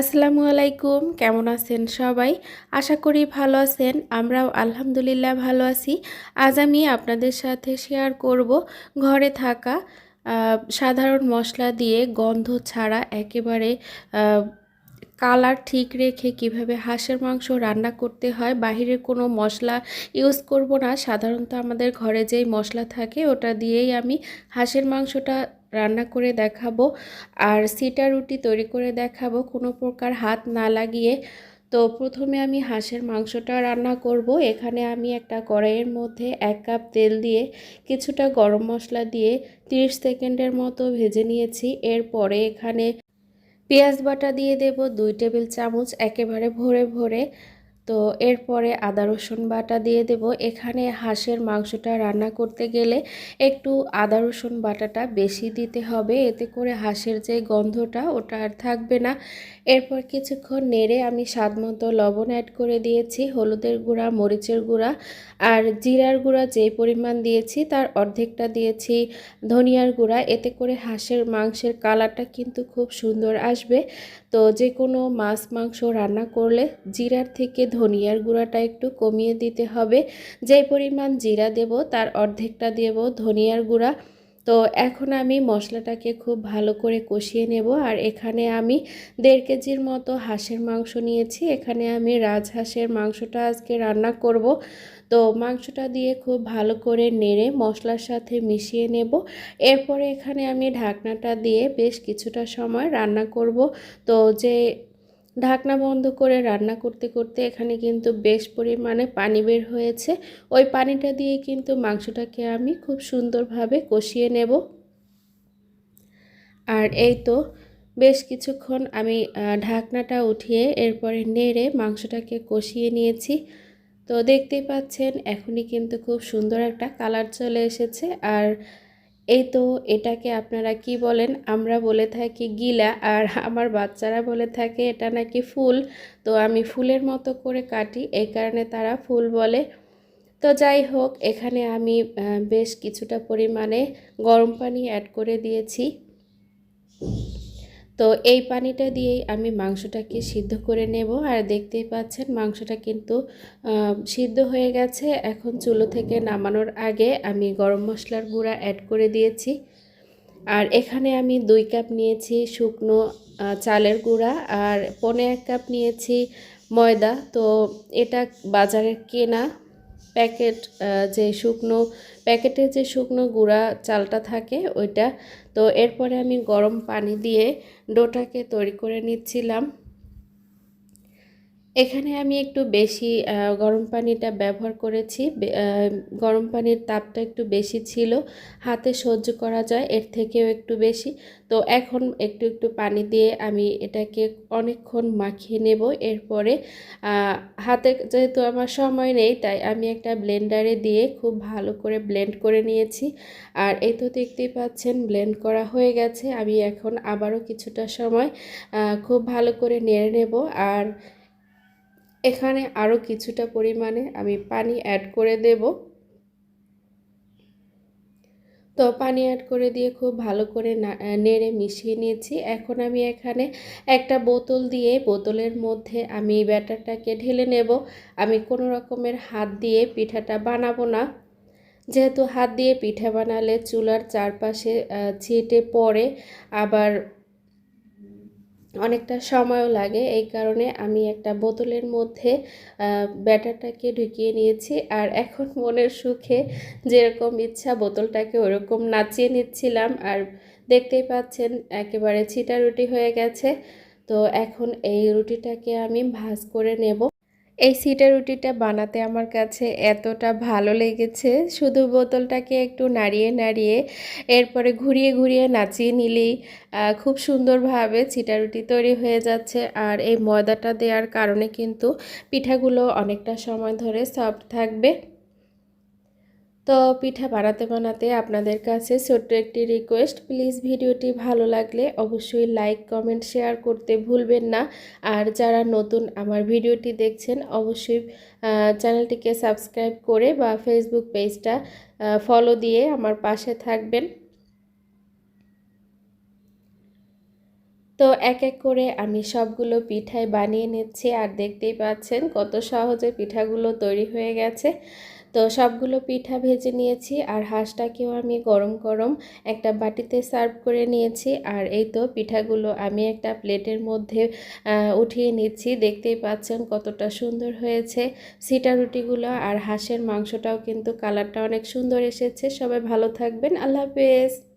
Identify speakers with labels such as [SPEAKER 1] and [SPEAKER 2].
[SPEAKER 1] আসসালামু আলাইকুম, কেমন আছেন সবাই? আশা করি ভালো আছেন, আমরাও আলহামদুলিল্লাহ ভালো আছি। আজ আমি আপনাদের সাথে শেয়ার করব ঘরে থাকা সাধারণ মশলা দিয়ে গন্ধ ছাড়া একেবারে কালার ঠিক রেখে কীভাবে হাঁসের মাংস রান্না করতে হয়, বাহিরের কোনো মশলা ইউজ করব না। সাধারণত আমাদের ঘরে যেই মশলা থাকে, ওটা দিয়েই আমি হাঁসের মাংসটা রান্না করে দেখাবো। আর সিটা রুটি তৈরি করে দেখাবো। কোনো প্রকার হাত না লাগিয়ে। তো প্রথমে আমি হাঁসের মাংসটা রান্না করব। এখানে আমি একটা কড়াইয়ের মধ্যে এক কাপ তেল দিয়ে কিছুটা গরম মশলা দিয়ে 30 সেকেন্ডের মতো ভেজে নিয়েছি। এরপরে এখানে পেঁয়াজ বাটা দিয়ে দেব দুই টেবিল চামচ, একেবারে ভরে ভরে। তো এরপরে আদা, রসুন বাটা দিয়ে দেব। এখানে হাঁসের মাংসটা রান্না করতে গেলে একটু আদা, রসুন বাটাটা বেশি দিতে হবে। এতে করে হাঁসের যে গন্ধটা ওটা আর থাকবে না। এরপর কিছুক্ষণ নেড়ে আমি স্বাদ মতো লবণ অ্যাড করে দিয়েছি, হলুদের গুঁড়া, মরিচের গুঁড়া আর জিরার গুঁড়া যে পরিমাণ দিয়েছি তার অর্ধেকটা দিয়েছি ধনিয়ার গুঁড়া। এতে করে হাঁসের মাংসের কালারটা কিন্তু খুব সুন্দর আসবে। তো যে কোনো মাছ, মাংস রান্না করলে জিরার থেকে ধনিয়ার গুঁড়াটা একটু কমিয়ে দিতে হবে। যে পরিমাণ জিরা দেব, তার অর্ধেকটা দেব ধনিয়ার গুঁড়া। তো এখন আমি মশলাটাকে খুব ভালো করে কষিয়ে নেব। আর এখানে আমি দেড় কেজির মতো হাঁসের মাংস নিয়েছি। এখানে আমি রাজহাঁসের মাংসটা আজকে রান্না করব। তো মাংসটা দিয়ে খুব ভালো করে নেড়ে মশলার সাথে মিশিয়ে নেব। এরপরে এখানে আমি ঢাকনাটা দিয়ে বেশ কিছুটা সময় রান্না করব। তো যে ঢাকনা বন্ধ করে রান্না করতে করতে এখানে কিন্তু বেশ পরিমাণে পানি বের হয়েছে। ওই পানিটা দিয়ে কিন্তু মাংসটাকে আমি খুব সুন্দরভাবে কষিয়ে নেব। আর এই তো বেশ কিছুক্ষণ আমি ঢাকনাটা উঠিয়ে এরপরে নেড়ে মাংসটাকে কষিয়ে নিয়েছি। তো দেখতেই পাচ্ছেন, এখনই কিন্তু খুব সুন্দর একটা কালার চলে এসেছে। আর এই তো এটাকে আপনারা কি বলেন? আমরা বলে থাকি গিলা আর আমার বাচ্চারা বলে থাকে এটা নাকি ফুল। তো আমি ফুলের মতো করে কাটি, এই কারণে তারা ফুল বলে। তো যাই হোক, এখানে আমি বেশ কিছুটা পরিমাণে গরম পানি অ্যাড করে দিয়েছি। তো এই পানিটা দিয়েই আমি মাংসটাকে সিদ্ধ করে নেব। আর দেখতেই পাচ্ছেন মাংসটা কিন্তু সিদ্ধ হয়ে গেছে। এখন চুলো থেকে নামানোর আগে আমি গরম মশলার গুঁড়া অ্যাড করে দিয়েছি। আর এখানে আমি দুই কাপ নিয়েছি শুকনো চালের গুঁড়া। আর পনে এক কাপ নিয়েছি ময়দা। তো এটা বাজারে কেনা। প্যাকেট যে শুকনো প্যাকেটে যে শুকনো গুঁড়া চালটা থাকে ওইটা। তো এরপরে আমি গরম পানি দিয়ে ডোটাকে তৈরি করে নিচ্ছিলাম। এখানে আমি একটু বেশি গরম পানিটা ব্যবহার করেছি। গরম পানির তাপটা একটু বেশি ছিল। হাতে সহ্য করা যায়, এর থেকেও একটু বেশি। তো এখন একটু একটু পানি দিয়ে আমি এটাকে অনেকক্ষণ মাখিয়ে নেব। এরপরে হাতে যেহেতু আমার সময় নেই, তাই আমি একটা ব্লেন্ডারে দিয়ে খুব ভালো করে ব্লেন্ড করে নিয়েছি। আর এই তো দেখতেই পাচ্ছেন, ব্লেন্ড করা হয়ে গেছে। আমি এখন আবারও কিছুটা সময় খুব ভালো করে নেড়ে নেব। আর এখানে আরও কিছুটা পরিমাণে আমি পানি অ্যাড করে দেব। তো পানি অ্যাড করে দিয়ে খুব ভালো করে নেড়ে মিশিয়ে নিয়েছি। এখন আমি এখানে একটা বোতল দিয়ে, বোতলের মধ্যে আমি ব্যাটারটাকে ঢেলে নেব। আমি কোনো রকমের হাত দিয়ে পিঠাটা বানাবো না। যেহেতু হাত দিয়ে পিঠা বানালে চুলার চারপাশে ছিটে পড়ে, আবার অনেকটা সময়ও লাগে। এই কারণে আমি একটা বোতলের মধ্যে ব্যাটারটাকে ঢুকিয়ে নিয়েছি। আর এখন মনের সুখে যেরকম ইচ্ছা বোতলটাকে ওরকম নাচিয়ে নিচ্ছিলাম। আর দেখতেই পাচ্ছেন, একেবারে ছিটা রুটি হয়ে গেছে। তো এখন এই রুটিটাকে আমি ভাজ করে নেব। এই সিটা রুটিটা বানাতে আমার কাছে এতটা ভালো লেগেছে। শুধু বোতলটাকে একটু নাড়িয়ে নাড়িয়ে, এরপরে ঘুরিয়ে ঘুরিয়ে নাচিয়ে নিলেই খুব সুন্দরভাবে চিটা রুটি তৈরি হয়ে যাচ্ছে। আর এই ময়দাটা দেওয়ার কারণে কিন্তু পিঠাগুলো অনেকটা সময় ধরে সফট থাকবে। তো পিঠা বানাতে বানাতে আপনাদের কাছে ছোট্ট একটি রিকোয়েস্ট প্লিজ ভিডিওটি ভালো লাগলে অবশ্যই লাইক কমেন্ট শেয়ার করতে ভুলবেন না। আর যারা নতুন আমার ভিডিওটি দেখছেন, অবশ্যই চ্যানেলটিকে সাবস্ক্রাইব করে বা ফেসবুক পেজটা ফলো দিয়ে আমার পাশে থাকবেন। তো এক এক করে আমি সবগুলো পিঠাই বানিয়ে নিচ্ছি আর দেখতেই পাচ্ছেন কত সহজে পিঠাগুলো তৈরি হয়ে গেছে। তো সবগুলো পিঠা ভেজে নিয়েছি আর হাঁসটাকেও আমি গরম গরম একটা বাটিতে সার্ভ করে নিয়েছি আর এই তো পিঠাগুলো আমি একটা প্লেটের মধ্যে উঠিয়ে নিচ্ছি। দেখতেই পাচ্ছেন কতটা সুন্দর হয়েছে সিটা রুটিগুলো আর হাঁসের মাংসটাও কিন্তু কালারটা অনেক সুন্দর এসেছে। সবাই ভালো থাকবেন। আল্লাহ হাফেজ।